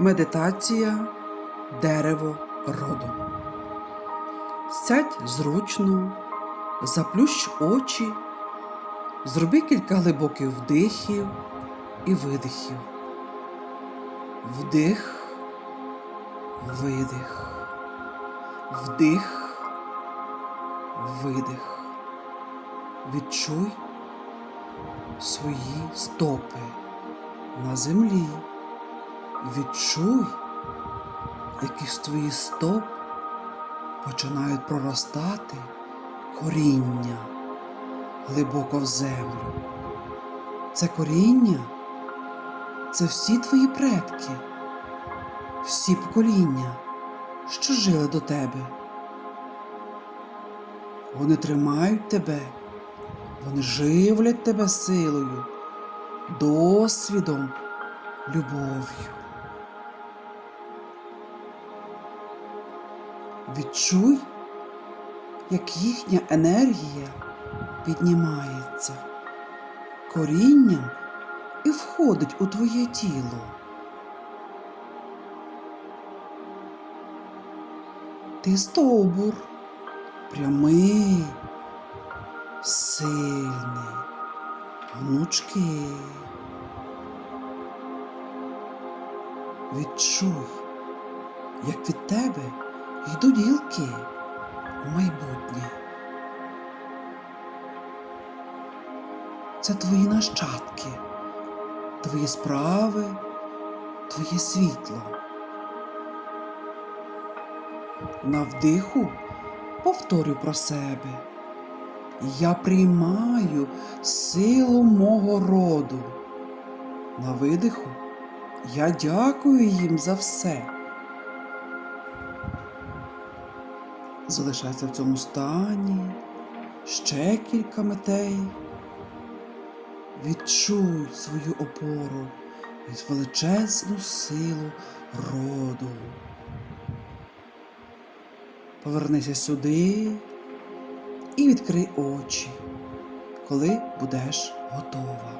Медитація дерево роду. Сядь зручно, заплющ очі, зроби кілька глибоких вдихів і видихів. Вдих, видих, вдих, видих. Відчуй свої стопи на землі. Відчуй, як із твоїх стоп починають проростати коріння глибоко в землю. Це коріння це всі твої предки, всі покоління, що жили до тебе. Вони тримають тебе, вони живлять тебе силою, досвідом, любов'ю. Відчуй, як їхня енергія піднімається корінням і входить у твоє тіло. Ти стовбур, прямий, сильний, гнучкий. Відчуй, як від тебе йдуть гілки у майбутнє. Це твої нащадки, твої справи, твоє світло. На вдиху повторю про себе. Я приймаю силу мого роду. На видиху я дякую їм за все. Залишайся в цьому стані ще кілька метей. Відчуй свою опору і величезну силу роду. Повернися сюди і відкрий очі, коли будеш готова.